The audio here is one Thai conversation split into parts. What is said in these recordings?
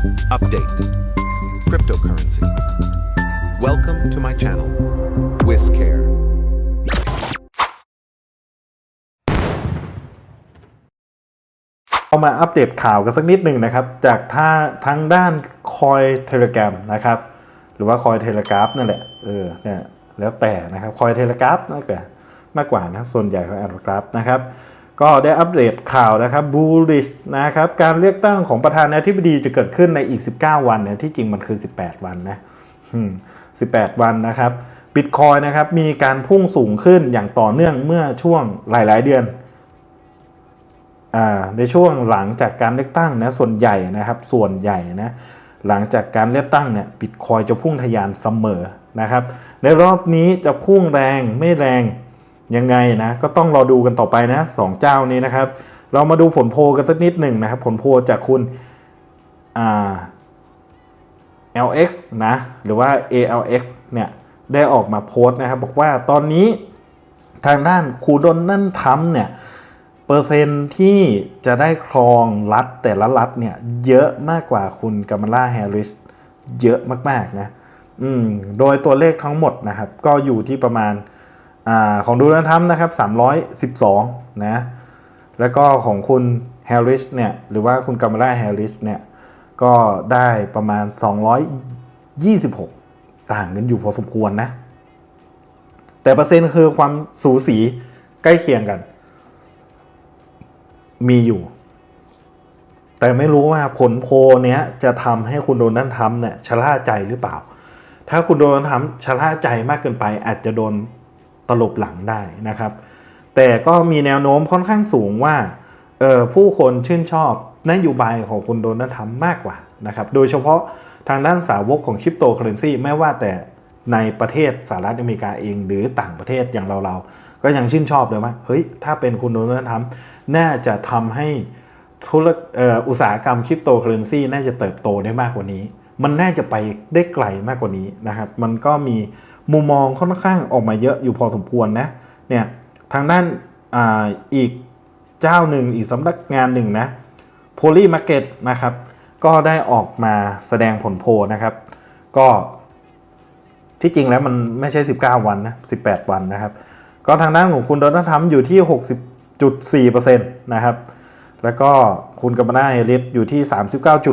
Update Cryptocurrency. Welcome to my channel, WizCare. เอามาอัปเดตข่าวกันสักนิดหนึ่งนะครับ จากท่าทางด้านคอยเทเลกร m นะครับ หรือว่าคอยเทเลกราฟนั่นแหละเออเนี่ยแล้วแต่นะครับคอยเทเลกราฟมากกว่ามากกว่านะส่วนใหญ่ของแอดกราฟนะครับ ก็ได้อัปเดตข่าวนะครับบูลลิชนะครับการเลือกตั้งของประธานาธิบดีจะเกิดขึ้นในอีก 19 วันเนี่ยที่จริงมันคือ 18 วันนะอืม18 วันนะครับบิตคอยนะครับมีการพุ่งสูงขึ้นอย่างต่อเนื่องเมื่อช่วงหลาย ๆ เดือนอในช่วงหลังจากการเลือกตั้งนะส่วนใหญ่นะครับส่วนใหญ่นะหลังจากการเลือกตั้งเนี่ยบิตคอยจะพุ่งทะยานเสมอนะครับในรอบนี้จะพุ่งแรงไม่แรง ยังไงนะก็ต้องรอดูกันต่อไปนะสองเจ้านี้นะครับ เรามาดูผลโพลกันสักนิดหนึ่งนะครับ ผลโพลจากคุณอ่า LX นะ หรือว่า ALX เนี่ย ได้ออกมาโพสต์นะครับ บอกว่าตอนนี้ทางด้านคูดนนั่นทำเนี่ย เปอร์เซ็นต์ที่จะได้ครองรัฐแต่ละรัฐเนี่ย เยอะมากกว่าคุณกัมลาแฮร์ริส เยอะมาก ๆ นะ อืม โดยตัวเลขทั้งหมดนะครับ ก็อยู่ที่ประมาณ อของดูนันทัมนะครับ 312 นะ แล้วก็ของคุณแฮร์ริสเนี่ย หรือว่าคุณกัมลาแฮร์ริสเนี่ย ก็ได้ประมาณ 226 ต่างกันอยู่พอสมควรนะ แต่เปอร์เซ็นต์คือความสูสีใกล้เคียงกัน มีอยู่ แต่ไม่รู้ว่าผลโพลเนี้ยจะทำให้คุณโดนัลด์ทรัมป์เนี่ยชะล่าใจหรือเปล่า ถ้าคุณโดนัลด์ทรัมป์ชะล่าใจมากเกินไปอาจจะโดน ตลบหลังได้นะครับ แต่ก็มีแนวโน้มค่อนข้างสูงว่าผู้คนชื่นชอบนโยบายของคุณโดนัลด์ทรัมป์มากกว่านะครับ โดยเฉพาะทางด้านสาวกของคริปโตเคอเรนซีไม่ว่าแต่ในประเทศสหรัฐอเมริกาเองหรือต่างประเทศอย่างเราเราๆก็ยังชื่นชอบเลยว่าเฮ้ยถ้าเป็นคุณโดนัลด์ทรัมป์น่าจะทำให้ธุรเอ่ออุตสาหกรรมคริปโตเคอเรนซีน่าจะเติบโตได้มากกว่านี้ มันน่าจะไปได้ไกลมากกว่านี้นะครับ มันก็มี มุมมองค่อนข้างออกมาเยอะอยู่พอสมควรนะเนี่ยทางด้านออีกเจ้าหนึ่งอีกสำนักงานหนึ่งนะโพลีมาร์เก็ตนะครับ ก็ได้ออกมาแสดงผลโพลนะครับ ก็ที่จริงแล้วมันไม่ใช่ 19 วันนะ18 วันนะครับ ก็ทางด้านของคุณโดนัลด์ทรัมป์อยู่ที่ 60.4%นะครับแล้วก็คุณกัมนาเฮลิสอยู่ที่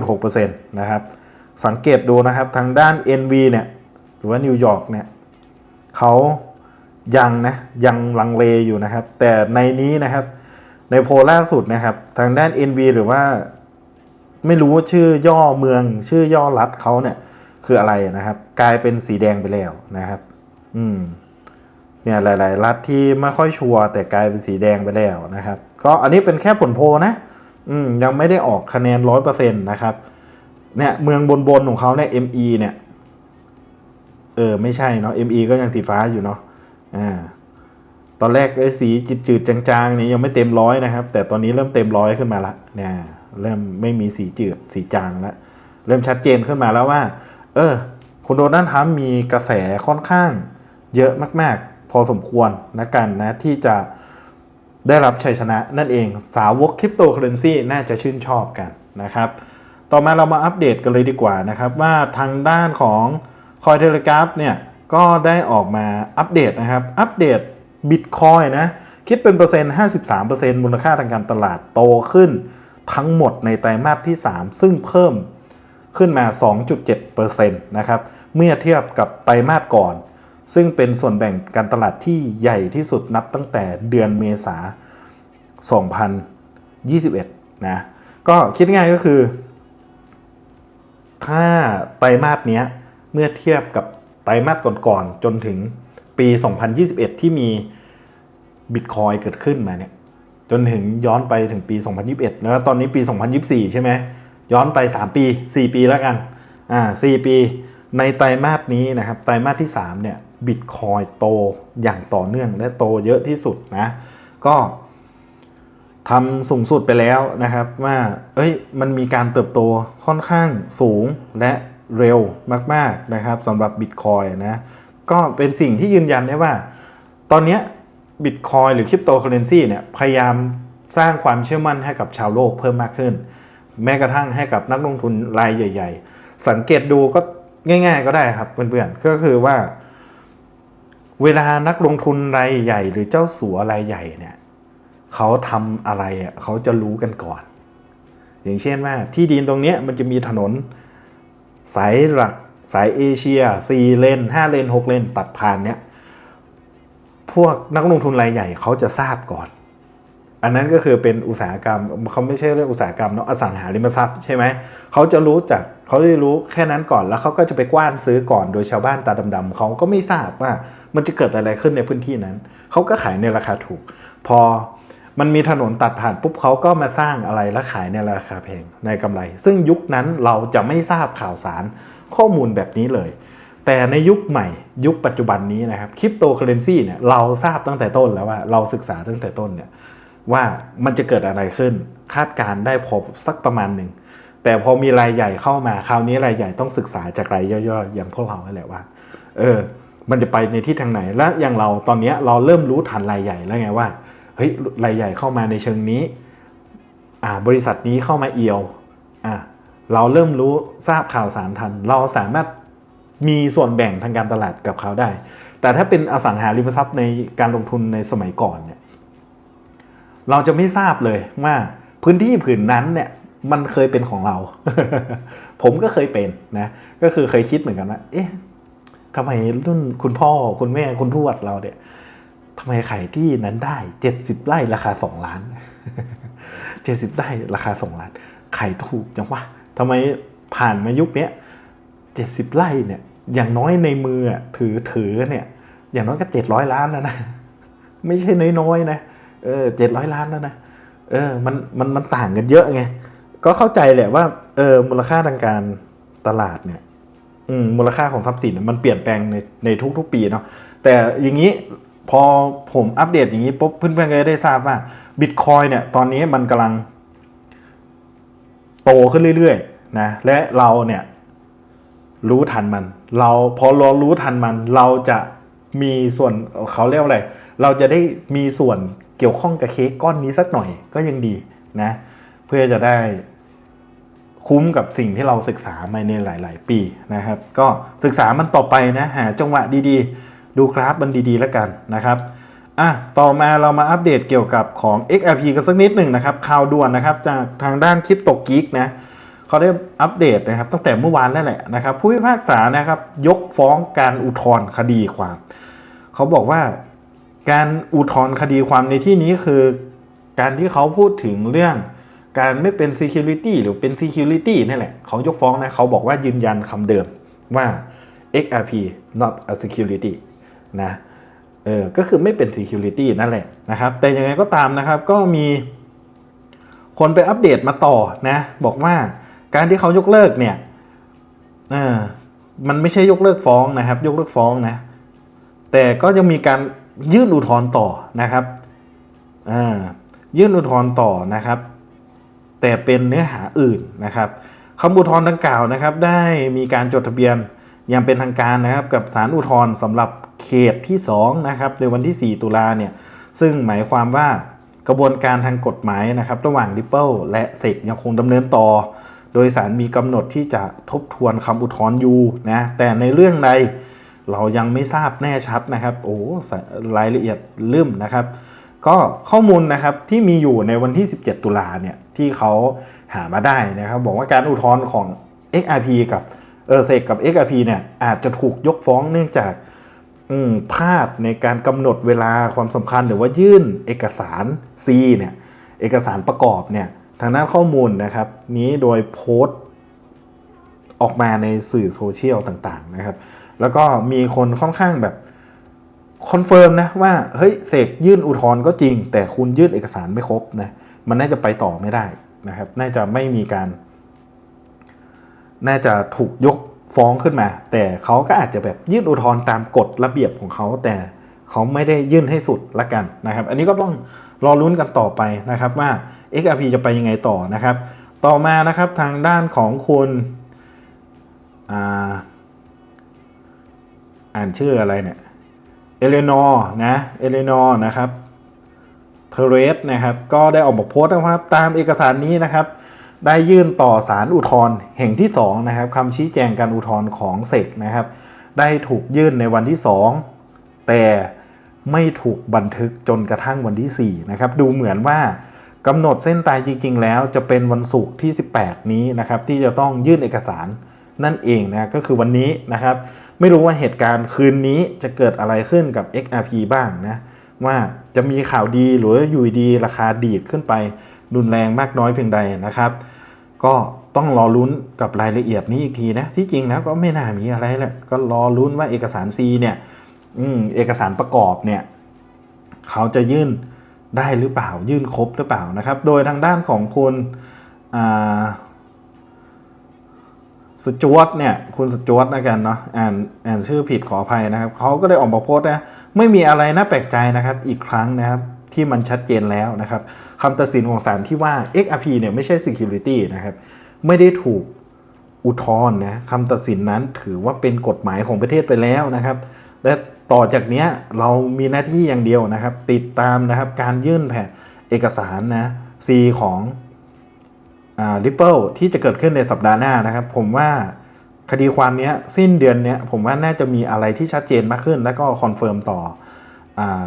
39.6%นะครับ สังเกตดูนะครับทางด้าน NV เนี่ย หรือว่านิวยอร์กเนี่ย เขายังนะยังลังเลอยู่นะครับ แต่ในนี้นะครับ ในโพลล่าสุดนะครับ ทางด้าน NV หรือว่า ไม่รู้ว่าชื่อย่อเมือง ชื่อย่อรัฐเขาเนี่ย คืออะไรนะครับ กลายเป็นสีแดงไปแล้วนะครับ อืมเนี่ยหลาย ๆ รัฐที่ไม่ค่อยชัวร์แต่กลายเป็นสีแดงไปแล้วนะครับ ก็อันนี้เป็นแค่ผลโพลนะ อืมยังไม่ได้ออกคะแนนร้อยเปอร์เซ็นต์นะครับ เนี่ยเมืองบน ๆ ของเขาเนี่ย ME เนี่ย เออไม่ใช่เนาะ ME ก็ยังสีฟ้าอยู่เนาะอ่าตอนแรกไอ้สีจืดๆจางๆนี่ยังไม่เต็มร้อยนะครับ แต่ตอนนี้เริ่มเต็มร้อยขึ้นมาละเนี่ยเริ่มไม่มีสีจืดสีจางแล้วเริ่มชัดเจนขึ้นมาแล้วว่า เออ คุณโดนัลด์ทรัมป์มีกระแสค่อนข้าง เยอะมาก ๆ พอสมควรนะกันนะที่จะได้รับชัยชนะนั่นเองสาวกคริปโตเคอเรนซีน่าจะชื่นชอบกันนะครับ ต่อมาเรามาอัปเดตกันเลยดีกว่านะครับ ว่าทางด้านของ คอยเทเลกราฟเนี่ยก็ได้ออกมาอัปเดตนะครับ อัปเดตบิตคอยนะ คิดเป็นเปอร์เซ็นต์ 53%มูลค่าทางการตลาดโตขึ้นทั้งหมดในไตรมาสที่ 3 ซึ่งเพิ่มขึ้นมา 2.7%นะครับ เมื่อเทียบกับไตรมาสก่อน ซึ่งเป็นส่วนแบ่งการตลาดที่ใหญ่ที่สุดนับตั้งแต่เดือนเมษา 2021 นะ ก็คิดง่ายก็คือ ถ้าไตรมาสเนี้ย มื่อเทียบกับไตรมาสก่อนๆจนถึงปี 2021 ที่มีบิตคอยเกิดขึ้นมาเนี่ยจนถึงย้อนไปถึงปี 2021 แล้วตอนนี้ปี 2024 ใช่ไหมย้อนไป 3 ปี 4 ปีแล้วกันอ่า4ปี ในไตรมาสนี้นะครับไตรมาสที่ 3 เนี่ยบิตคอยโตอย่างต่อเนื่องและโตเยอะที่สุดนะ ก็ทำสูงสุดไปแล้วนะครับว่าเอ้ยมันมีการเติบโตค่อนข้างสูงและ เร็วมาก ๆ นะครับสำหรับ Bitcoin นะก็เป็นสิ่งที่ยืนยันได้ว่า ตอนนี้บิตคอยหรือคริปโตเคอเรนซีเนี่ยพยายามสร้างความเชื่อมั่นให้กับชาวโลกเพิ่มมากขึ้น แม้กระทั่งให้กับนักลงทุนรายใหญ่ ๆ สังเกตดูก็ง่าย ๆ ก็ได้ครับเพื่อนๆก็คือว่า เวลานักลงทุนรายใหญ่ หรือเจ้าสัวรายใหญ่เนี่ยเขาทำอะไรเขาจะรู้กันก่อน อย่างเช่นว่าที่ดินตรงนี้มันจะมีถนน สายหลักสายเอเชีย 4 เลน 5 เลน 6 เลน ตัดผ่านเนี้ยพวกนักลงทุนรายใหญ่เขาจะทราบก่อน อันนั้นก็คือเป็นอุตสาหกรรมเขาไม่ใช่เรื่องอุตสาหกรรมเนาะอสังหาริมทรัพย์ใช่ไหมเขาจะรู้จากเขาได้รู้แค่นั้นก่อนแล้วเขาก็จะไปกว้านซื้อก่อนโดยชาวบ้านตาดำๆเขาก็ไม่ทราบว่ามันจะเกิดอะไรขึ้นในพื้นที่นั้นเขาก็ขายในราคาถูก พอ มันมีถนนตัดผ่านปุ๊บเขาก็มาสร้างอะไรแล้วขายในราคาแพงในกำไร ซึ่งยุคนั้นเราจะไม่ทราบข่าวสารข้อมูลแบบนี้เลย แต่ในยุคใหม่ยุคปัจจุบันนี้นะครับคริปโตเคอเรนซีเนี่ยเราทราบตั้งแต่ต้นแล้วว่าเราศึกษาตั้งแต่ต้นเนี่ยว่ามันจะเกิดอะไรขึ้นคาดการได้พอสักประมาณหนึ่งแต่พอมีรายใหญ่เข้ามาคราวนี้รายใหญ่ต้องศึกษาจากรายย่อยๆ อย่างพวกเรานั่แหละว่า เออ มันจะไปในที่ทางไหนและอย่างเราตอนนี้เราเริ่มรู้ทันรายใหญ่แล้วไงว่า เฮ้ยรายใหญ่เข้ามาในเชิงนี้อ่าบริษัทนี้เข้ามาเอียวอ่าเราเริ่มรู้ทราบข่าวสารทัน เราสามารถมีส่วนแบ่งทางการตลาดกับเขาได้ แต่ถ้าเป็นอสังหาริมทรัพย์ในการลงทุนในสมัยก่อนเนี่ยเราจะไม่ทราบเลยว่าพื้นที่ผืนนั้นเนี่ยมันเคยเป็นของเรา ผมก็เคยเป็นนะ ก็คือเคยคิดเหมือนกันว่า เอ๊ะทำไมรุ่นคุณพ่อคุณแม่คุณทวดเราเนี่ย ทำไมขายที่นั้นได้เจ็ดสิบไร่ราคาสองล้านเจ็ดสิบไร่ราคาสองล้าน ขายถูกจังวะทำไมผ่านมายุคเนี้ยเจ็ดสิบไร่เนี่ย อย่างน้อยในมือถือถือเนี่ย อย่างน้อยก็เจ็ดร้อยล้านแล้วนะ ไม่ใช่น้อยๆนะ เออเจ็ดร้อยล้านแล้วนะ เออ มัน มัน มันต่างกันเยอะไง ก็เข้าใจแหละว่า เออ มูลค่าทางการตลาดเนี่ยอืมมูลค่าของทรัพย์สินมันเปลี่ยนแปลงในในทุกๆปีเนาะแต่อย่างนี้ พอผมอัปเดตอย่างนี้ปุ๊บเพื่อนๆก็ได้ทราบว่าบิตคอยเนี่ยตอนนี้มันกำลัง โตขึ้นเรื่อยๆนะและเราเนี่ยรู้ทันมัน เราพอเรารู้ทันมัน เราจะมีส่วนเขาเรียกว่าอะไร เราจะได้มีส่วนเกี่ยวข้องกับเค้กก้อนนี้สักหน่อยก็ยังดีนะ เพื่อจะได้คุ้มกับสิ่งที่เราศึกษามาในหลาย ๆ ปีนะครับ ก็ศึกษามันต่อไปนะหาจังหวะดี ๆ ดูกราฟมันดีๆแล้วกันนะครับอะต่อมาเรามาอัปเดตเกี่ยวกับของ XRP กันสักนิดหนึ่งนะครับข่าวด่วนนะครับจากทางด้านคลิปตกกิกนะเขาได้อัปเดตนะครับตั้งแต่เมื่อวานนั่นแหละนะครับผู้พิพากษานะครับยกฟ้องการอุทธรณ์คดีความ เขาบอกว่าการอุทธรณ์คดีความในที่นี้คือ การที่เขาพูดถึงเรื่องการไม่เป็น security หรือเป็น security นี่แหละเขายกฟ้องนะเขาบอกว่ายืนยันคำเดิมว่า XRP not a security นะเออก็คือไม่เป็น security นั่นแหละนะครับ แต่ยังไงก็ตามนะครับก็มีคนไปอัปเดตมาต่อนะบอกว่าการที่เขายกเลิกเนี่ยเออมันไม่ใช่ยกเลิกฟ้องนะครับ ยกเลิกฟ้องนะ แต่ก็ยังมีการยื่นอุทธรณ์ต่อนะครับอ่ายื่นอุทธรณ์ต่อนะครับ แต่เป็นเนื้อหาอื่นนะครับคำอุทธรณ์ดังกล่าวนะครับ ได้มีการจดทะเบียนอย่างเป็นทางการนะครับ กับศาลอุทธรณ์สำหรับ เขตที่2นะครับในวันที่ 4 ตุลาเนี่ยซึ่งหมายความว่ากระบวนการทางกฎหมายนะครับระหว่าง Ripple และเซกยังคงดำเนินต่อ โดยสารมีกำหนดที่จะทบทวนคำอุทธรณ์อยู่นะแต่ในเรื่องใดเรายังไม่ทราบแน่ชัดนะครับ โอ้รายละเอียดลืมนะครับ ก็ข้อมูลนะครับที่มีอยู่ในวันที่ 17 ตุลาเนี่ยที่เขาหามาได้นะครับ บอกว่าการอุทธรณ์ของ XRP กับเออเซกกับ XRP เนี่ยอาจจะถูกยกฟ้องเนื่องจาก พลาดในการกำหนดเวลาความสำคัญหรือว่ายื่นเอกสาร C เนี่ยเอกสารประกอบเนี่ยทางด้านข้อมูลนะครับ นี้โดยโพสต์ออกมาในสื่อโซเชียลต่างๆนะครับ แล้วก็มีคนค่อนข้างแบบคอนเฟิร์มนะว่าเฮ้ยเสกยื่นอุทธรณ์ก็จริง แต่คุณยื่นเอกสารไม่ครบนะมันน่าจะไปต่อไม่ได้นะครับ น่าจะไม่มีการ น่าจะถูกยก ฟ้องขึ้นมา แต่เขาก็อาจจะแบบยื่นอุทธรณ์ตามกฎระเบียบของเขา แต่เขาไม่ได้ยื่นให้สุดละกันนะครับ อันนี้ก็ต้องรอลุ้นกันต่อไปนะครับว่า XRP จะไปยังไงต่อนะครับ ต่อมานะครับทางด้านของคุณอ่าอ่านชื่ออะไรเนี่ยเอเลนอร์นะเอเลนอร์นะครับเทเรสนะครับ ก็ได้ออกมาโพสต์นะครับ ตามเอกสารนี้นะครับ ได้ยื่นต่อศาลอุทธรณ์แห่งที่2นะครับคำชี้แจงการอุทธรณ์ของเสกนะครับ ได้ถูกยื่นในวันที่ 2 แต่ไม่ถูกบันทึกจนกระทั่งวันที่ 4 นะครับ ดูเหมือนว่ากำหนดเส้นตายจริง ๆ แล้วจะเป็นวันศุกร์ที่ 18 นี้นะครับ ที่จะต้องยื่นเอกสารนั่นเองนะก็คือวันนี้นะครับ ไม่รู้ว่าเหตุการณ์คืนนี้จะเกิดอะไรขึ้นกับ XRP บ้างนะว่าจะมีข่าวดีหรืออยู่ดีราคาดีดขึ้นไป รุนแรงมากน้อยเพียงใดนะครับ ก็ต้องรอลุ้นกับรายละเอียดนี้อีกทีนะที่จริงนะก็ไม่น่ามีอะไรแหละก็รอลุ้นว่าเอกสาร C เนี่ยอเอกสารประกอบเนี่ยเขาจะยื่นได้หรือเปล่ายื่นครบหรือเปล่านะครับ โดยทางด้านของคุณสจวตเนี่ยคุณสจวตนะกันเนาะอ่านอ่านชื่อผิดขออภัยนะครับเขาก็ได้ออกมาโพสต์นะไม่มีอะไรน่าแปลกใจนะครับอีกครั้งนะครับ ที่มันชัดเจนแล้วนะครับคำตัดสินของศาลที่ว่า XRP เนี่ยไม่ใช่ Security นะครับ ไม่ได้ถูกอุทธรณ์นะคำตัดสินนั้นถือว่าเป็นกฎหมายของประเทศไปแล้วนะครับ และต่อจากนี้เรามีหน้าที่อย่างเดียวนะครับ ติดตามนะครับการยื่นแผ่เอกสารนะ C ของอ่า Ripple ที่จะเกิดขึ้นในสัปดาห์หน้านะครับ ผมว่าคดีความนี้สิ้นเดือนนี้ผมว่าน่าจะมีอะไรที่ชัดเจนมากขึ้น แล้วก็คอนเฟิร์มต่ออา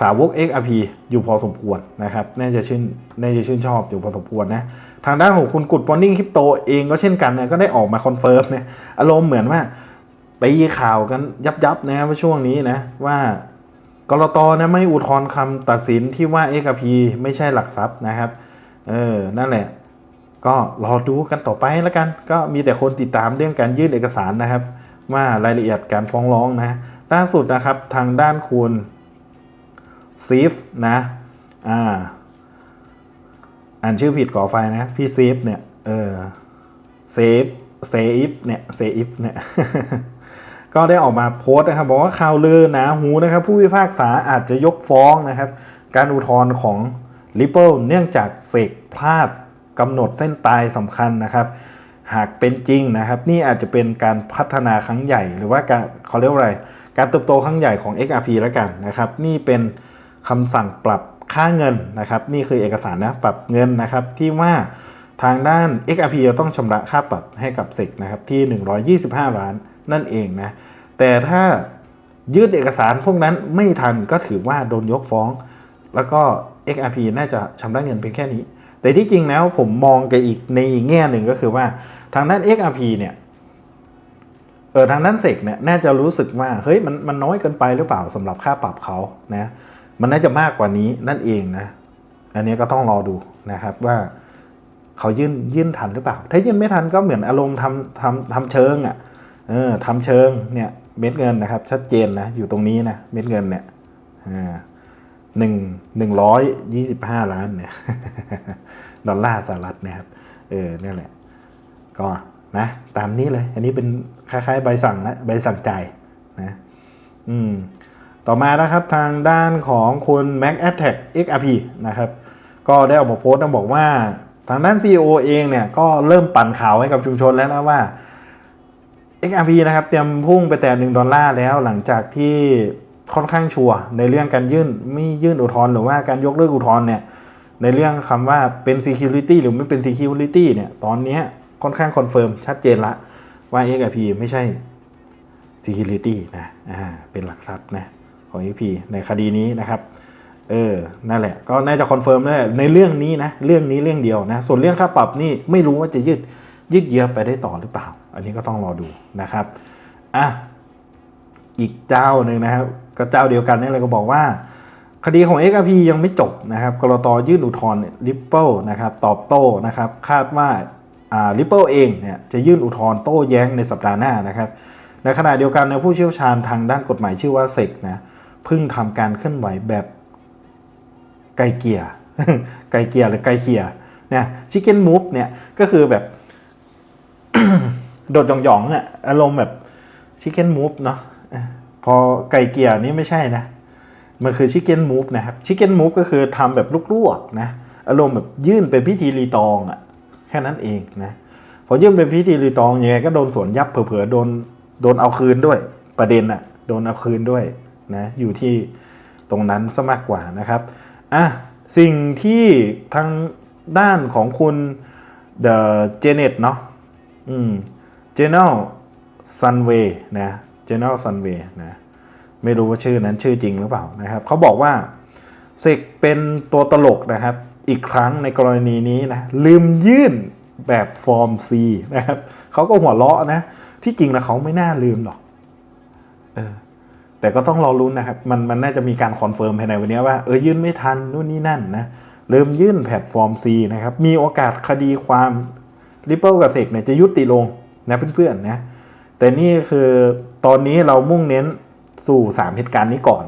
สาวก XRP อยู่พอสมควรนะครับน่าจะชื่นน่าจะชื่นชอบอยู่พอสมควรนะทางด้านของคุณกุดปอนนิ่งคริปโตเองก็เช่นกันเนี่ยก็ได้ออกมาคอนเฟิร์มเนี่ยอารมณ์เหมือนว่าตีข่าวกันยับยับนะว่าช่วงนี้นะว่ากรตนะไม่อุทธรณ์คำตัดสินที่ว่า XRP ไม่ใช่หลักทรัพย์นะครับเออนั่นแหละ ก็รอดูกันต่อไปแล้วกัน ก็มีแต่คนติดตามเรื่องการยื่นเอกสารนะครับ ว่ารายละเอียดการฟ้องร้องนะล่าสุดนะครับทางด้านคุณ ซีฟนะอ่าอ่านชื่อผิดก่อไฟนะ พี่ซีฟเนี่ยเออเซฟเซฟเนี่ยเซฟเนี่ยก็ได้ออกมาโพสต์นะครับบอกว่าข่าวลือหนาหูนะครับ ผู้พิพากษาอาจจะยกฟ้องนะครับ การอุทธรณ์ของ Ripple เนื่องจากเสกพลาดกำหนดเส้นตายสำคัญนะครับ หากเป็นจริงนะครับ นี่อาจจะเป็นการพัฒนาครั้งใหญ่ หรือว่าการเขาเรียกว่าอะไร การเติบโตครั้งใหญ่ของ XRP แล้วกันนะครับ นี่เป็น คำสั่งปรับค่าเงินนะครับ นี่คือเอกสารนะปรับเงินนะครับ ที่ว่าทางด้าน XRP จะต้องชำระค่าปรับให้กับเซกนะครับที่ 125 ล้านนั่นเองนะแต่ถ้ายื่นเอกสารพวกนั้นไม่ทันก็ถือว่าโดนยกฟ้อง แล้วก็ XRP น่าจะชำระเงินเพียงแค่นี้ แต่ที่จริงแล้วผมมองกันอีกในแง่หนึ่งก็คือว่าทางด้าน XRP เนี่ยเออทางด้านเสกเนี่ยน่าจะรู้สึกว่าเฮ้ยมันมันน้อยเกินไปหรือเปล่าสำหรับค่าปรับเขานะ มันน่าจะมากกว่านี้นั่นเองนะ อันนี้ก็ต้องรอดูนะครับว่าเขายื่นยื่นทันหรือเปล่า ถ้ายื่นไม่ทันก็เหมือนอารมณ์ทำทำทำเชิงอะ่ะ เออทำเชิงเนี่ยเม็ดเงินนะครับ ชัดเจนนะอยู่ตรงนี้นะเม็ดเงินเนี่ยอ่าหนึ่งหนึ่งร้อยยี่สิบห้าล้านเนี่ยดอลลาร์สหรัฐนะครับ เออเนี่ยแหละ ก็นะตามนี้เลย อันนี้เป็นคล้ายๆ ใบสั่งนะใบสั่งจ่ายนะ อืม ต่อมานะครับทางด้านของคุณ Mac Attack XRP นะครับก็ได้ออกมาโพสต์นะบอกว่าทางด้าน CEO เองเนี่ยก็เริ่มปั่นข่าวให้กับชุมชนแล้วนะว่า XRP นะครับเตรียมพุ่งไปแต่1ดอลลาร์แล้วหลังจากที่ค่อนข้างชัวร์ในเรื่องการยื่นไม่ยื่นอุทธรณ์หรือว่าการยกเลิกอุทธรณ์เนี่ยในเรื่องคำว่าเป็น security หรือไม่เป็น security เนี่ยตอนนี้ค่อนข้างคอนเฟิร์มชัดเจนละว่า XRP ไม่ใช่ security นะอ่าเป็นหลักทรัพย์นะ ของ XRP ในคดีนี้นะครับ เออ นั่นแหละ ก็น่าจะคอนเฟิร์มได้ในเรื่องนี้นะ เรื่องนี้เรื่องเดียวนะ ส่วนเรื่องค่าปรับนี่ไม่รู้ว่าจะยืดยืดเยื้อไปได้ต่อหรือเปล่า อันนี้ก็ต้องรอดูนะครับ อะ อีกเจ้าหนึ่งนะครับ ก็เจ้าเดียวกันนี่เลยก็บอกว่า คดีของ XRP ยังไม่จบนะครับ กรตยื่นอุทธรณ์ริปเปิลนะครับ ตอบโต้นะครับ คาดว่าอ่าริปเปิลเองเนี่ยจะยื่นอุทธรณ์โต้แย้งในสัปดาห์หน้านะครับ ในขณะเดียวกันในผู้เชี่ยวชาญทางด้านกฎหมายชื่อว่าเซกนะ เพิ่งทำการเคลื่อนไหวแบบไกลเกียร์ไกลเกียร์หรือไกลเคียเนี่ยชิคเก้นมูฟเนี่ยก็คือแบบ โดดหยองๆอะอารมณ์แบบชิคเก้นมูฟเนาะพอไก่เกียร์นี่ไม่ใช่นะ มันคือชิคเก้นมูฟนะครับชิคเก้นมูฟก็คือทำแบบลวกๆนะอารมณ์แบบยื่นเป็นพิธีรีตองอะแค่นั้นเองนะพอยื่นเป็นพิธีรีตองยังไงก็โดนสวนยับเผลอๆโดนโดนเอาคืนด้วย ประเด็นอะโดนเอาคืนด้วย นะอยู่ที่ตรงนั้นซะมากกว่านะครับอะสิ่งที่ทางด้านของคุณ The Janet เนาะอืม General Sunway นะ General Sunway นะไม่รู้ว่าชื่อนั้นชื่อจริงหรือเปล่านะครับเขาบอกว่าเสกเป็นตัวตลกนะครับ อีกครั้งในกรณีนี้นะลืมยื่นแบบฟอร์ม C นะครับเขาก็หัวเราะนะ ที่จริงแล้วเขาไม่น่าลืมหรอกเออ แต่ก็ต้องรอรุ้นนะครับมันมันน่าจะมีการคอนเฟิร์มภายในวันนี้ว่าเออยื่นไม่ทันนู่นนี่นั่นนะลืมยื่นแพลตฟอร์ม C นะครับมีโอกาสคดีความ Ripple กับเสกเนี่ยจะยุติลงนะเพื่อนๆนะแต่นี่คือตอนนี้เรามุ่งเน้นสู่ 3 เหตุการณ์นี้ก่อน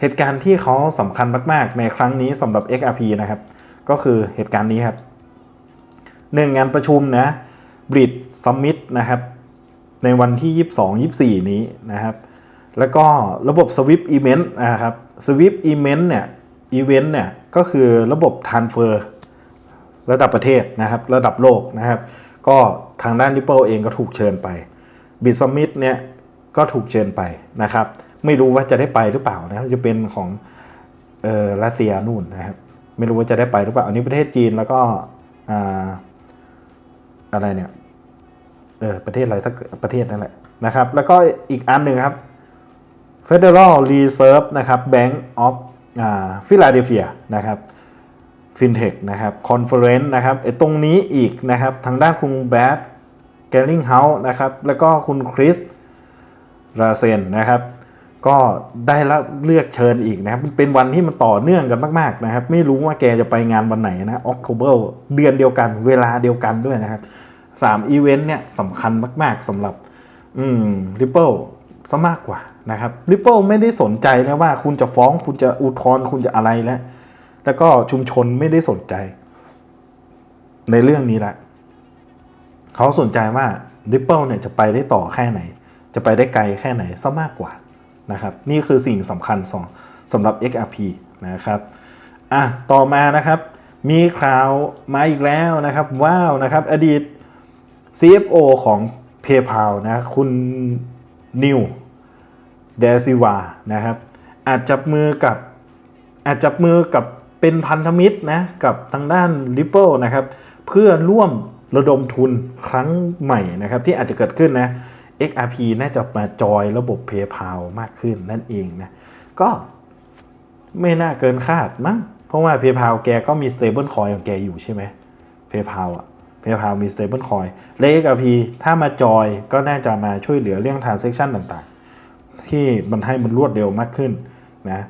เหตุการณ์ที่เขาสำคัญมากๆ ในครั้งนี้สำหรับ XRP นะครับ ก็คือเหตุการณ์นี้ครับหนึ่งงานประชุมนะ Bridge Summit นะครับ ในวันที่ 22-24 นี้นะครับ แล้วก็ระบบ Swift Event นะครับ Swift Event เนี่ย Event เนี่ยก็คือระบบ Transfer ระดับประเทศนะครับ ระดับโลกนะครับ ก็ทางด้าน Ripple เองก็ถูกเชิญไปบิ s ซัมมิ t เนี่ยก็ถูกเชิญไปนะครับ ไม่รู้ว่าจะได้ไปหรือเปล่านะครับจะเป็นของเออรัสเซียนู่นนะครับ ไม่รู้ว่าจะได้ไปหรือเปล่า อันนี้ประเทศจีนแล้วก็อ่อะไรเนี่ยเออประเทศอะไรสักประเทศนั่นแหละนะครับ แล้วก็อีกอันหนึ่งครับ Federal Reserve นะครับ Bank of อ่า Philadelphia นะครับ FinTech นะครับ Conference นะครับไอ้ตรงนี้อีกนะครับทางด้านคุณแบดแกลลิงเฮาส์นะครับแล้วก็คุณคริสราเซนนะครับก็ได้รับเลือกเชิญอีกนะครับเป็นวันที่มันต่อเนื่องกันมากๆนะครับไม่รู้ว่าแกจะไปงานวันไหนนะออกโทเบอร์เดือนเดียวกัน เวลาเดียวกันด้วยนะครับสามอีเวนต์เนี่ยสำคัญมาก ๆสำหรับอืม Ripple ซะมากกว่า นะครับ Ripple ไม่ได้สนใจนะว่าคุณจะฟ้องคุณจะอุทธรณ์คุณจะอะไรแล้ว แล้วก็ชุมชนไม่ได้สนใจ ในเรื่องนี้ละเขาสนใจว่า Ripple เนี่ยจะไปได้ต่อแค่ไหน จะไปได้ไกลแค่ไหนซะมากกว่านะครับนี่คือสิ่งสำคัญสองสำหรับ XRP นะครับอะต่อมานะครับ มีข่าวมาอีกแล้วนะครับ ว้าวนะครับอดีต CFO ของ PayPal นะคุณนิว เดซิวานะครับ อาจจับมือกับอาจจับมือกับเป็นพันธมิตรนะกับทางด้าน Ripple นะครับ เพื่อร่วมระดมทุนครั้งใหม่นะครับ ที่อาจจะเกิดขึ้นนะ XRP น่าจะมาจอยระบบ PayPal มากขึ้นนั่นเองนะ ก็ไม่น่าเกินคาดมั้งเพราะว่า PayPal แกก็มี stable coin ของแกอยู่ใช่ไหม PayPal อะ PayPal มี stable coin และ XRP ถ้ามาจอยก็น่าจะมาช่วยเหลือเรื่อง transaction ต่าง ที่มันให้มันรวดเร็วมากขึ้นนะ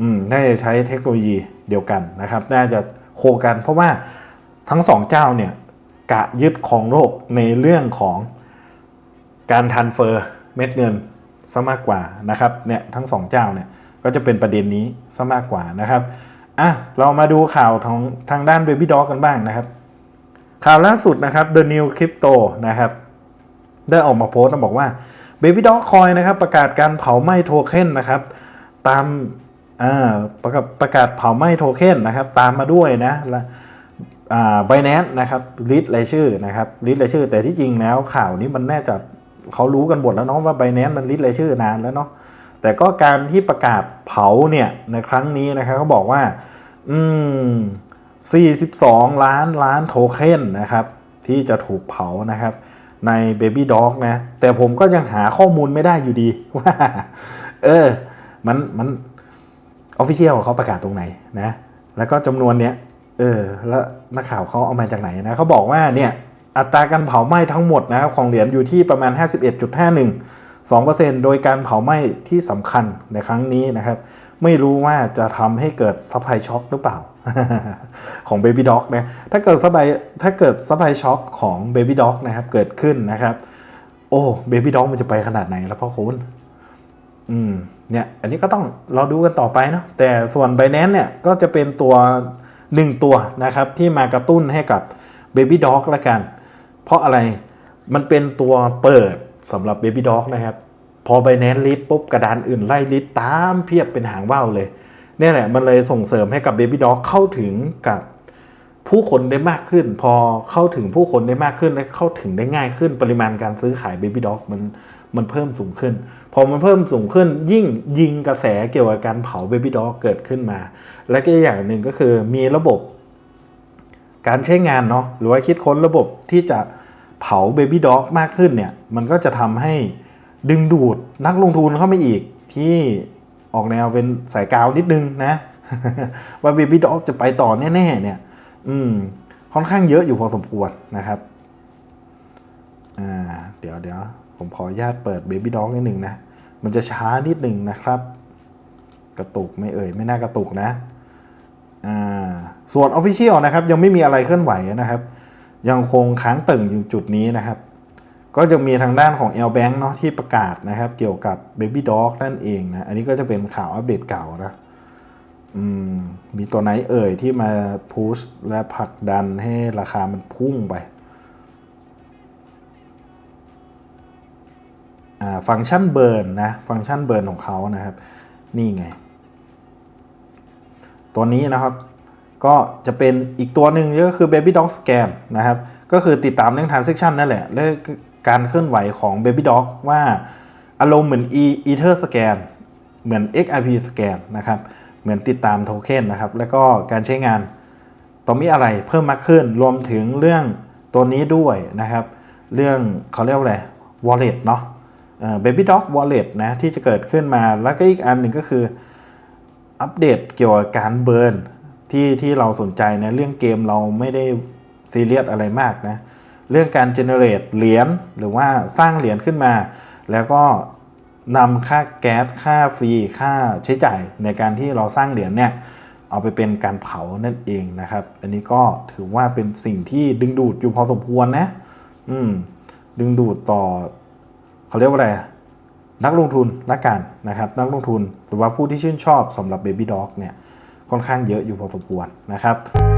อืมน่าจะใช้เทคโนโลยีเดียวกันนะครับ น่าจะโคกัน เพราะว่าทั้งสองเจ้าเนี่ยกะยึดของโลกในเรื่องของการทันเฟอร์เม็ดเงินซะมากกว่านะครับเนี่ยทั้งสองเจ้าเนี่ยก็จะเป็นประเด็นนี้ซะมากกว่านะครับอะเรามาดูข่าวทางทางด้าน Baby Dog กันบ้างนะครับ ข่าวล่าสุดนะครับ The New Crypto นะครับ ได้ออกมาโพสต์บอกว่า Baby Dog Coin นะครับประกาศการเผาไหม้โทเค็นนะครับ ตามประกาศประกาศเผาไหม้โทเค็นนะครับ ตามมาด้วยนะและอ่าไบแนนนะครับลิสต์รายชื่อนะครับลิสต์รายชื่อ แต่ที่จริงแล้วข่าวนี้มันแน่จะเขารู้กันหมดแล้วเนาะว่าไบแนนมันลิสต์รายชื่อนานแล้วเนาะแต่ก็การที่ประกาศเผาเนี่ยในครั้งนี้นะครับเขาบอกว่า อืม 42 ล้านล้านโทเค็นนะครับ ที่จะถูกเผานะครับ ใน Baby Dog นะ แต่ผมก็ยังหาข้อมูลไม่ได้อยู่ดีว่า เออ มันมันออฟฟิเชียลเขาประกาศตรงไหนนะ แล้วก็จำนวนเนี้ยเออ แล้วนักข่าวเขาเอามาจากไหนนะเขาบอกว่าเนี่ยอัตราการเผาไหม้ทั้งหมดนะครับของเหรียญอยู่ที่ประมาณ 51.51 2%โดยการเผาไหม้ที่สำคัญในครั้งนี้นะครับ ไม่รู้ว่าจะทำให้เกิดซัพพลายช็อคหรือเปล่า ของ Baby Dog นะถ้าเกิดซัพพลายถ้าเกิดซัพพลายช็อคของ Baby Dog นะครับ เกิดขึ้นนะครับ โอ้ Baby Dog มันจะไปขนาดไหนแล้วพ่อคุณอืมเนี่ย อันนี้ก็ต้องเราดูกันต่อไปเนาะแต่ส่วน b i n a n c e เนี่ยก็จะเป็นตัวหนึ่งตัวนะครับ ที่มากระตุ้นให้กับ Baby Dog ละกัน เพราะอะไรมันเป็นตัวเปิดสำหรับ Baby Dog นะครับ พอ b i n a n c e ลิสปุ๊บกระดานอื่นไล่ลิสตามเพียบเป็นหางว่าวเลยเนี่ยแหละมันเลยส่งเสริมให้กับ Baby Dog เข้าถึงกับผู้คนได้มากขึ้น พอเข้าถึงผู้คนได้มากขึ้นและเข้าถึงได้ง่ายขึ้น ปริมาณการซื้อขาย Baby Dog มันมันเพิ่มสูงขึ้น พอมันเพิ่มสูงขึ้น ยิ่งยิงกระแสเกี่ยวกับการเผา Baby Dog เกิดขึ้นมา และก็อย่างหนึ่งก็คือมีระบบการใช้งานเนาะหรือว่าคิดค้นระบบที่จะเผา Baby Dog มากขึ้นเนี่ยมันก็จะทำให้ ดึงดูดนักลงทุนเข้ามาอีกที่ออกแนวเป็นสายกาวนิดนึงนะ ว่า Baby Dog จะไปต่อแน่ๆเนี่ย อืม ค่อนข้างเยอะอยู่พอสมควรนะครับ อ่า เดี๋ยวเดี๋ยวผมขออนุญาตเปิด Baby Dog นิดหนึ่งนะ มันจะช้านิดหนึ่งนะครับ กระตุกไม่เอ่ย ไม่น่ากระตุกนะ อ่า ส่วน Official นะครับ ยังไม่มีอะไรเคลื่อนไหวนะครับ ยังคงค้างตึงอยู่จุดนี้นะครับ ก็จะมีทางด้านของ L Bank เนาะที่ประกาศนะครับ เกี่ยวกับ Baby Dog นั่นเองนะ อันนี้ก็จะเป็นข่าวอัปเดตเก่านะมมีตัวไหนเอ่ยที่มาพุชและผลักดันให้ราคามันพุ่งไปอ่าฟังก์ชันเบิร์นนะ ฟังก์ชันเบิร์นของเขานะครับ นี่ไง ตัวนี้นะครับก็จะเป็นอีกตัวหนึ่งก็คือ Baby Dog Scan นะครับ ก็คือติดตามเรื่อง transaction นั่นแหละและ การเคลื่อนไหวของ Baby Dog ว่าอารมณ์เหมือน e Ether Scan เหมือน XRP Scan นะครับ เหมือนติดตามโทเค็นนะครับ แล้วก็การใช้งานต้องมีอะไรเพิ่มมากขึ้น รวมถึงเรื่องตัวนี้ด้วยนะครับ เรื่องเขาเรียกว่าอะไร wallet เนาะเอ่อ Baby Dog Wallet นะที่จะเกิดขึ้นมา แล้วก็อีกอันหนึ่งก็คืออัปเดตเกี่ยวกับการเบิร์นที่ที่เราสนใจนะเรื่องเกมเราไม่ได้ซีเรียสอะไรมากนะ เรื่องการเจเนเรตเหรียญหรือว่าสร้างเหรียญขึ้นมา แล้วก็นำค่าแก๊สค่าฟรีค่าใช้จ่ายในการที่เราสร้างเหรียญเนี่ยเอาไปเป็นการเผานั่นเองนะครับ อันนี้ก็ถือว่าเป็นสิ่งที่ดึงดูดอยู่พอสมควรนะ อืม ดึงดูดต่อเขาเรียกว่าอะไร นักลงทุนละกันนะครับ นักลงทุนหรือว่าผู้ที่ชื่นชอบสำหรับ Baby Dog เนี่ยค่อนข้างเยอะอยู่พอสมควรนะครับ